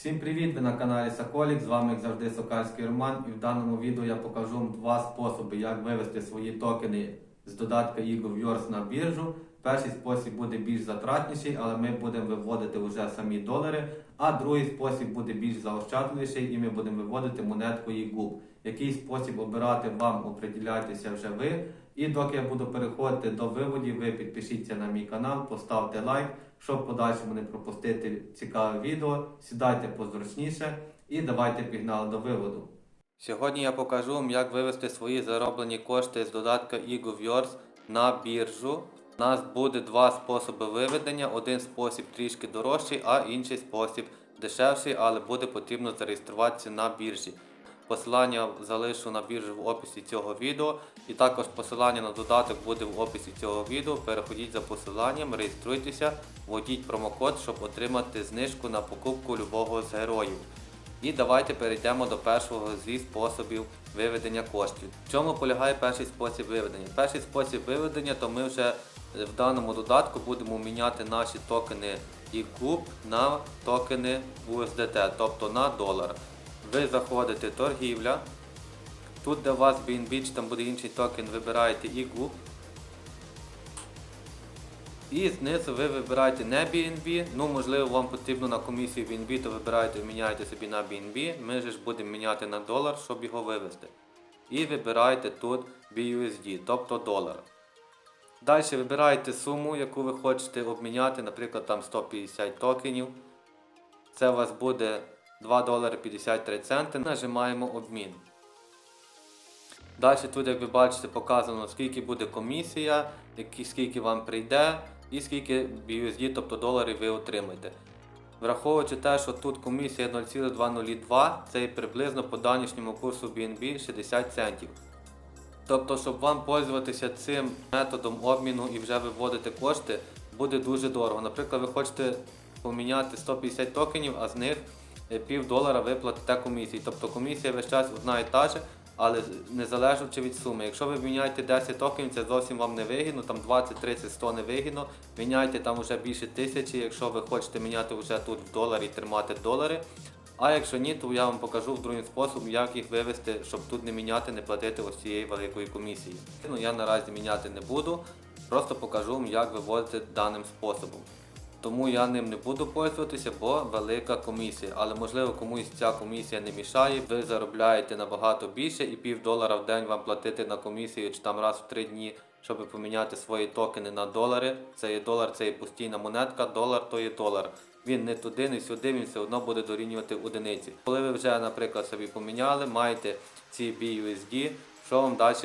Всім привіт! Ви на каналі Соколік. З вами як завжди Сокальський Роман. І в даному відео я покажу вам два способи, як вивести свої токени з додатка Eagle на біржу. Перший спосіб буде більш затратніший, але ми будемо виводити вже самі долари. А другий спосіб буде більш заощадливіший, і ми будемо виводити монетку EGUB. Який спосіб обирати вам, оприділяйтеся вже ви. І доки я буду переходити до виводів, ви підпишіться на мій канал, поставте лайк, щоб подальшому не пропустити цікаве відео. Сідайте позручніше і давайте пігнали до виводу. Сьогодні я покажу вам, як вивести свої зароблені кошти з додатка EgoViors на біржу. У нас буде два способи виведення. Один спосіб трішки дорожчий, а інший спосіб дешевший, але буде потрібно зареєструватися на біржі. Посилання залишу на біржу в описі цього відео. І також посилання на додаток буде в описі цього відео. Переходіть за посиланням, реєструйтеся, вводіть промокод, щоб отримати знижку на покупку любого з героїв. І давайте перейдемо до першого зі способів виведення коштів. В чому полягає перший спосіб виведення? Перший спосіб виведення, то ми вже в даному додатку будемо міняти наші токени EGUB на токени USDT, тобто на долар. Ви заходите торгівля. Тут де у вас BNB, чи там буде інший токен, вибираєте EGUB. І знизу ви вибираєте не BNB, ну можливо вам потрібно на комісію BNB, то вибираєте, міняєте собі на BNB, ми ж будемо міняти на долар, щоб його вивести. І вибираєте тут BUSD, тобто долар. Далі вибираєте суму, яку ви хочете обміняти, наприклад там 150 токенів. Це у вас буде 2 долари 53 центи. Нажимаємо обмін. Далі тут, як ви бачите, показано скільки буде комісія, скільки вам прийде і скільки BUSD, тобто доларів ви отримаєте. Враховуючи те, що тут комісія 0,202, це приблизно по данішньому курсу BNB 60 центів. Тобто, щоб вам пользуватися цим методом обміну і вже виводити кошти, буде дуже дорого. Наприклад, ви хочете поміняти 150 токенів, а з них пів долара ви платите комісії. Тобто комісія весь час одна і та же, але не залежучи від суми. Якщо ви міняєте 10 токенів, це зовсім вам не вигідно, там 20, 30, 100 не вигідно. Міняйте там вже більше тисячі, якщо ви хочете міняти вже тут в доларі тримати долари. А якщо ні, то я вам покажу в другий спосіб, як їх вивести, щоб тут не міняти, не платити ось цієї великої комісії. Ну я наразі міняти не буду, просто покажу вам, як виводити даним способом. Тому я ним не буду пользуватися, бо велика комісія. Але можливо комусь ця комісія не мішає. Ви заробляєте набагато більше і пів долара в день вам платити на комісію чи там раз в три дні, щоб поміняти свої токени на долари. Це є долар, це є постійна монетка, долар то є долар. Він не туди, не сюди, він все одно буде дорівнювати одиниці. Коли ви вже, наприклад, собі поміняли, маєте ці BUSD, що вам далі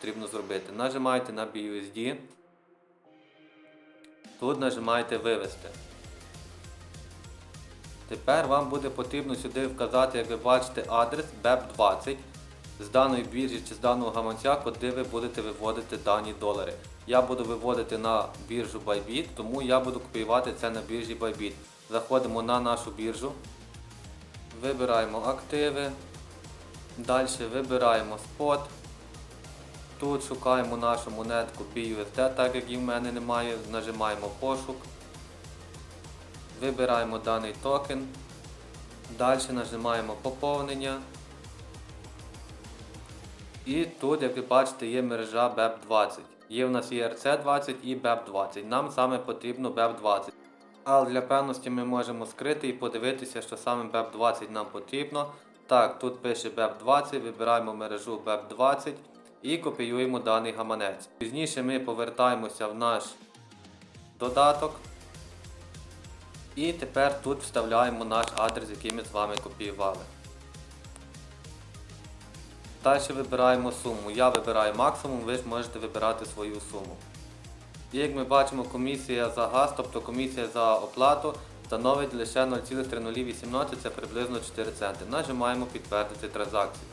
потрібно зробити? Нажимаєте на BUSD. Тут нажимаєте вивести. Тепер вам буде потрібно сюди вказати, як ви бачите, адрес BEP20 з даної біржі чи з даного гаманця, куди ви будете виводити дані долари. Я буду виводити на біржу Bybit, тому я буду копіювати це на біржі Bybit. Заходимо на нашу біржу, вибираємо активи, далі вибираємо спот. Тут шукаємо нашу монетку BUSD, так як її в мене немає, нажимаємо пошук. Вибираємо даний токен. Далі нажимаємо поповнення. І тут, як ви бачите, є мережа BEP20. Є в нас ERC20 і BEP20. Нам саме потрібно BEP20. Але для певності ми можемо скрити і подивитися, що саме BEP20 нам потрібно. Так, тут пише BEP20, вибираємо мережу BEP20 і копіюємо даний гаманець. Пізніше ми повертаємося в наш додаток. І тепер тут вставляємо наш адрес, який ми з вами копіювали. Далі вибираємо суму. Я вибираю максимум, ви ж можете вибирати свою суму. І як ми бачимо, комісія за газ, тобто комісія за оплату, становить лише 0,3018, це приблизно 4 центи. Нажимаємо підтвердити транзакцію.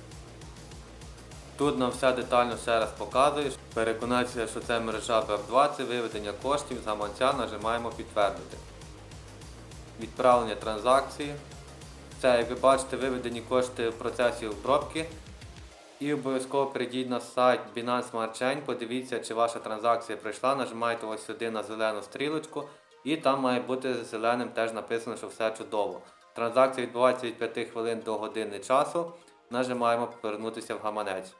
Тут нам все детально ще раз показує. Переконатися, що це мережа BF20, виведення коштів з нажимаємо підтвердити. Відправлення транзакції. Це, як ви бачите, виведені кошти в процесі обробки. І обов'язково перейдіть на сайт Binance Smart Chain, подивіться, чи ваша транзакція пройшла, нажимаєте ось сюди на зелену стрілочку, і там має бути зеленим теж написано, що все чудово. Транзакція відбувається від 5 хвилин до години часу. Нажимаємо повернутися в гаманець.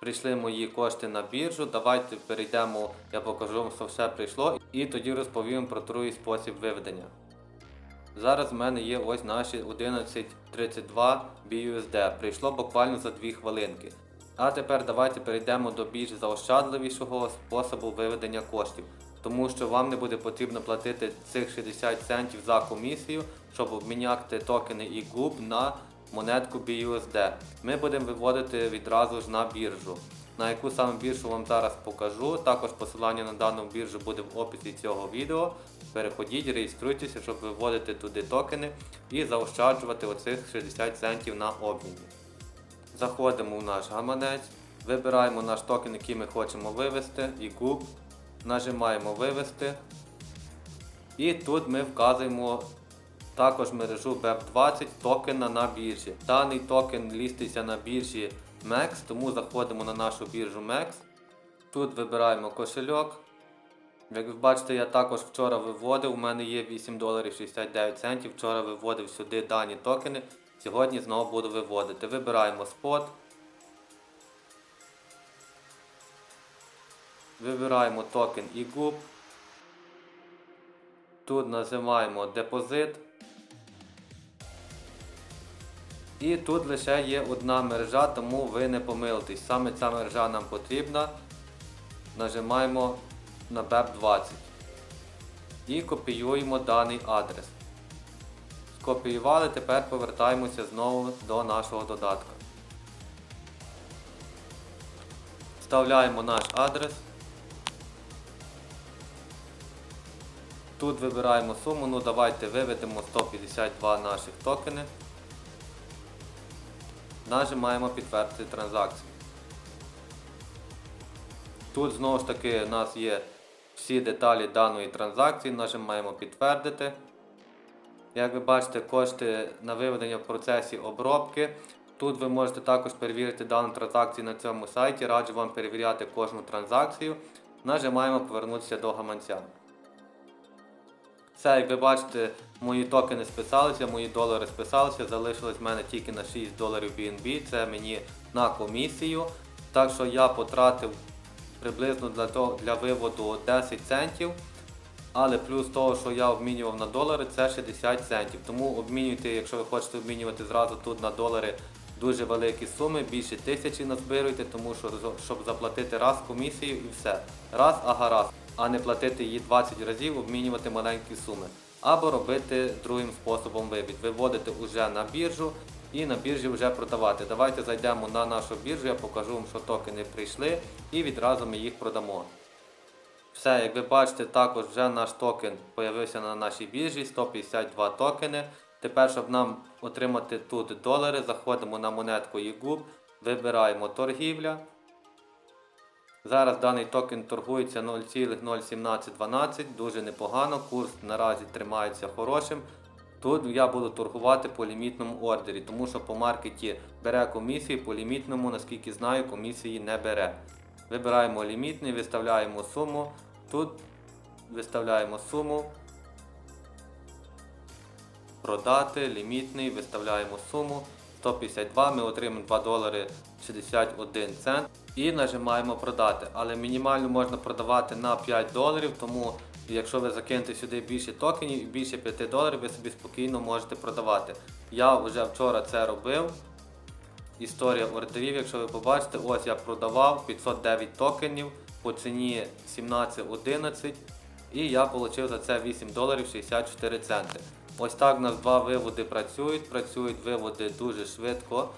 Прийшли мої кошти на біржу. Давайте перейдемо, я покажу вам, що все прийшло, і тоді розповім про другий спосіб виведення. Зараз в мене є ось наші 11.32 BUSD. Прийшло буквально за 2 хвилинки. А тепер давайте перейдемо до більш заощадливішого способу виведення коштів, тому що вам не буде потрібно платити цих 60 центів за комісію, щоб обміняти токени EGUB на монетку BUSD. Ми будемо виводити відразу ж на біржу. На яку саме біржу вам зараз покажу. Також посилання на дану біржу буде в описі цього відео. Переходіть, реєструйтеся, щоб виводити туди токени і заощаджувати оцих 60 центів на обміні. Заходимо в наш гаманець, вибираємо наш токен, який ми хочемо вивести, і куб, нажимаємо вивести. І тут ми вказуємо також мережу BEP20 токена на біржі. Даний токен ліститься на біржі MEX, тому заходимо на нашу біржу MEX. Тут вибираємо кошельок. Як ви бачите, я також вчора виводив, у мене є 8 доларів 69 центів. Вчора виводив сюди дані токени. Сьогодні знову буду виводити. Вибираємо спот. Вибираємо токен EGUB. Тут називаємо депозит. І тут лише є одна мережа, тому ви не помилитесь. Саме ця мережа нам потрібна. Нажимаємо на BEP20 і копіюємо даний адрес. Скопіювали, тепер повертаємося знову до нашого додатка. Вставляємо наш адрес. Тут вибираємо суму, ну давайте виведемо 152 наших токени. Нажимаємо підтвердити транзакцію. Тут знову ж таки у нас є всі деталі даної транзакції, нажимаємо підтвердити. Як ви бачите, кошти на виведення в процесі обробки. Тут ви можете також перевірити дану транзакцію на цьому сайті. Раджу вам перевіряти кожну транзакцію. Нажимаємо повернутися до гаманця. Все, як ви бачите, мої токени списалися, мої долари списалися, залишилось в мене тільки на 6 доларів BNB, це мені на комісію. Так що я потратив приблизно для, того, для виводу 10 центів. Але плюс того, що я обмінював на долари, це 60 центів. Тому обмінюйте, якщо ви хочете обмінювати зразу тут на долари дуже великі суми, більше тисячі назбируйте, тому що щоб заплатити раз комісію і все. Раз, ага раз. А не платити її 20 разів, обмінювати маленькі суми. Або робити другим способом вивід. Виводити вже на біржу і на біржі вже продавати. Давайте зайдемо на нашу біржу, я покажу вам, що токени прийшли і відразу ми їх продамо. Все, як ви бачите, також вже наш токен з'явився на нашій біржі, 152 токени. Тепер, щоб нам отримати тут долари, заходимо на монетку EGUB, вибираємо торгівля. Зараз даний токен торгується 0,01712, дуже непогано, курс наразі тримається хорошим. Тут я буду торгувати по лімітному ордері, тому що по маркеті бере комісії, по лімітному, наскільки знаю, комісії не бере. Вибираємо лімітний, виставляємо суму. Тут виставляємо суму. Продати, лімітний, виставляємо суму. 152, ми отримаємо 2 долари 61 цент і нажимаємо продати. Але мінімально можна продавати на 5 доларів, тому якщо ви закинете сюди більше токенів і більше 5 доларів, ви собі спокійно можете продавати. Я вже вчора це робив. Історія ордерів, якщо ви побачите, ось я продавав 509 токенів по ціні 17.11 і я отримав за це 8 доларів 64 центи. Ось так у нас два виводи працюють. Працюють виводи дуже швидко.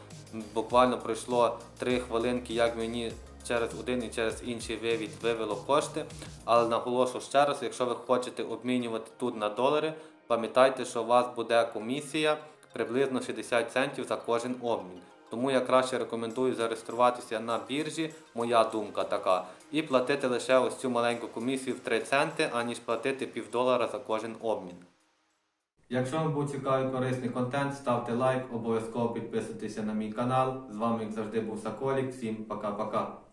Буквально пройшло 3 хвилинки, як мені через один і через інший вивід вивело кошти. Але наголошу ще раз, якщо ви хочете обмінювати тут на долари, пам'ятайте, що у вас буде комісія приблизно 60 центів за кожен обмін. Тому я краще рекомендую зареєструватися на біржі, моя думка така, і платити лише ось цю маленьку комісію в 3 центи, аніж платити півдолара за кожен обмін. Якщо вам був цікавий корисний контент, ставте лайк, обов'язково підписуйтеся на мій канал. З вами, як завжди, був Соколік. Всім пока-пока.